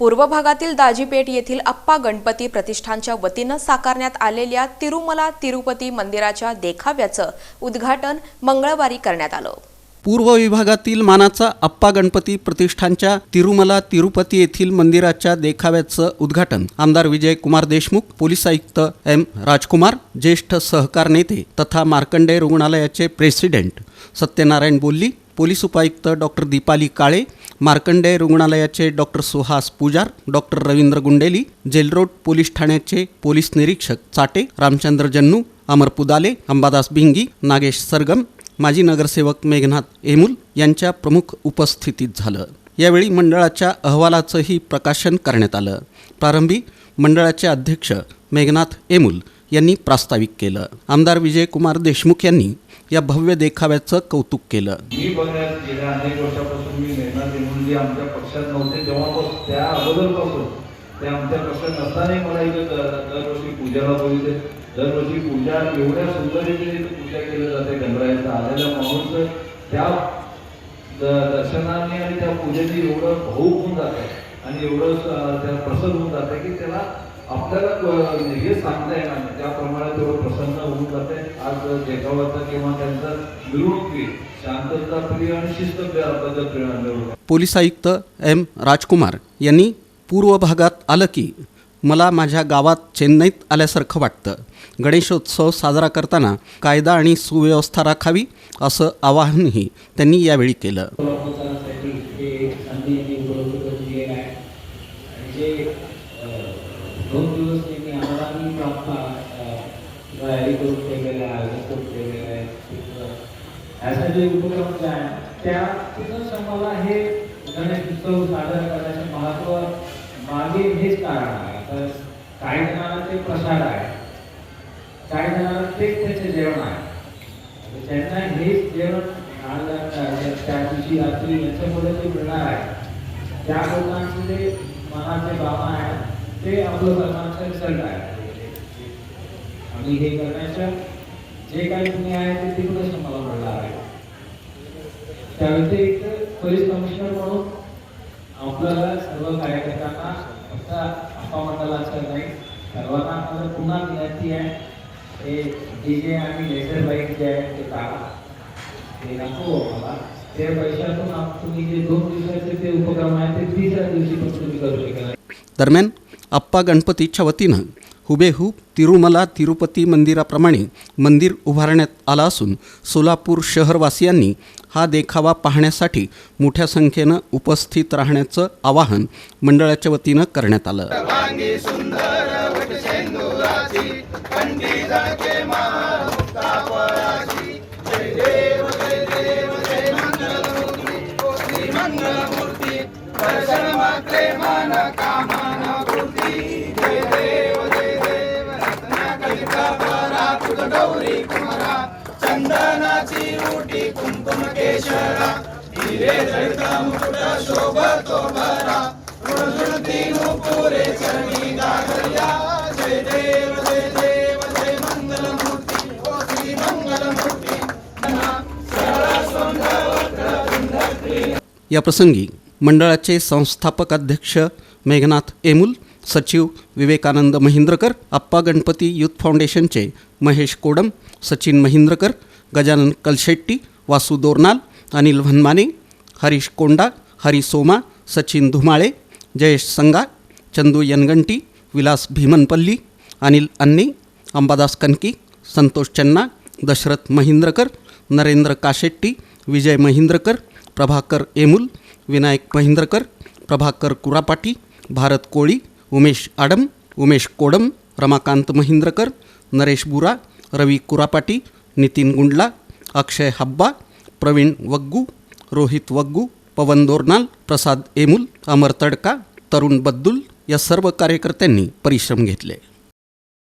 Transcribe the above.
पूर्व भागातील दाजीपेठ येथील अप्पा गणपती प्रतिष्ठानच्या वतीनं साकारण्यात आलेल्या तिरुमला तिरुपती मंदिराच्या देखाव्याचं उद्घाटन मंगळवारी करण्यात आलं. पूर्व विभागातील मानाचा अप्पा गणपती प्रतिष्ठानच्या तिरुमला तिरुपती येथील मंदिराच्या देखाव्याचं उद्घाटन आमदार विजय कुमार देशमुख पोलीस आयुक्त एम राजकुमार ज्येष्ठ सहकार नेते तथा मार्कंडे रुग्णालयाचे प्रेसिडेंट सत्यनारायण बोल्ली पोलीस उपायुक्त डॉक्टर दीपाली काळे मार्कंडे रुग्णालयाचे doctor Suhas Pujar doctor Ravindra Gundeli jail road police ठाण्याचे पोलीस निरीक्षक चाटे रामचंद्र जन्नू अमर पुदाले अंबादास बिंगी नागेश सरगम माजी नगरसेवक मेघनाथ एमुल यांच्या प्रमुख उपस्थितीत झालं. यावेळी मंडळाच्या अहवालाचंही प्रकाशन करण्यात आलं. प्रारंभी मंडळाचे अध्यक्ष मेघनाथ एमुल यांनी प्रास्ताविक केलं. आमदार विजयकुमार देशमुख यांनी या भव्य देखाव्याचं कौतुक केलं. मी बघण्यात गेल्या अनेक वर्षापासून मी मेहनत देऊन जे आमच्या पक्षात नव्हते तेव्हापासून त्या अगोदरपासून ते आमच्या पक्षात नसतानाही मला इथे दरवर्षी पूजाला बोलते दरवर्षी पूजा एवढ्या सुंदर रीतीने पूजा केली जाते गणरायाचं आलेल्या माणूस त्या दर्शनाने आणि त्या पूजेने एवढं भाऊक होऊन जाते आणि एवढं त्याला प्रसन्न होऊन जाते की त्याला आपल्याला हे सांगता येणार नाही. त्याप्रमाणे तेवढं प्रसन्न होऊन जाते आज देखावाचं किंवा त्यांचा मिरवणुकी शांतताप्रिय आणि शिस्तप्रिय पोलीस आयुक्त एम राजकुमार यांनी पूर्व भागात आलं की मला माझ्या गावात चेन्नईत आल्यासारखं वाटतं. गणेशोत्सव साजरा करताना कायदा आणि सुव्यवस्था राखावी असं आवाहनही त्यांनी यावेळी केलं. हे उपक्रम जे आहे त्या हे गणेश उत्सव साजरा करण्याचे महत्त्व मागे हेच कारण आहे. तर काही जणांना ते प्रसाद आहे. काही जणांना तेच त्याचे जेवण आहे. त्यांना हेच जेवण त्या दिवशी रात्री याच्यामुळे जे मिळणार आहे. त्या लोकांचे जे मनाचे बाबा आहेत. ते आपलं सर्वांचा रिझल्ट आहे आणि हे करण्याच्या जे काही तुम्ही आहे ते तिकडूनच तुम्हाला मिळणार आहे. त्या व्यतिरिक्त पोलीस कमिशनर म्हणून आपल्याला सर्व कार्यकर्त्यांना फक्त आपा मंडळाचं नाही. सर्वांना आपल्याला पुन्हा विनंती आहे. हे डी जे आणि लेझर बाईक जे आहे ते काढा. ते नको मला त्या पैशातून तुम्ही जे दोन दिवसाचे ते उपक्रम आहे ते तिसऱ्या दिवशी पण तुम्ही करू शकाल. दरम्यान अप्पा गणपतीच्या वतीनं हुबेहूब तिरुमला तिरुपती मंदिराप्रमाणे मंदिर उभारण्यात आला असून सोलापूर शहरवासियांनी हा देखावा पाहण्यासाठी मोठ्या संख्येनं उपस्थित राहण्याचं आवाहन मंडळाच्या वतीनं करण्यात आलं. झळके महामुक्ता पराची जय देव जय देव जय मंगलमूर्ती. देव जय देव रत्नाकलिका गौरी कुमारा. चंदनाची उटी कुंकुम केशरा. हिरे जळत मुकुट शोभतो भरा मृदुळती नुपुरे चरणी जय देव याप्रसंगी मंडळाचे संस्थापक अध्यक्ष मेघनाथ एमुल सचिव विवेकानंद महिंद्रकर अप्पा गणपती युथ फाउंडेशनचे महेश कोडम सचिन महिंद्रकर गजानन कलशेट्टी वासू दोरनाल अनिल भन्माने हरीश कोंडा हरी सोमा सचिन धुमाळे जयेश संगा चंदू यनगंटी विलास भीमनपल्ली अनिल अन्ने अंबादास कनकी संतोष चन्ना दशरथ महिंद्रकर नरेंद्र काशेट्टी विजय महिंद्रकर प्रभाकर एमुल विनायक महिंद्रकर प्रभाकर कुरापाटी भारत कोळी उमेश आडम उमेश कोडम रमाकांत महिंद्रकर नरेश बुरा रवी कुरापाटी नितीन गुंडला अक्षय हब्बा प्रवीण वग्गू रोहित वग्गू पवन दोरनाल प्रसाद एमुल अमर तडका तरुण बद्दुल या सर्व कार्यकर्त्यांनी परिश्रम घेतले.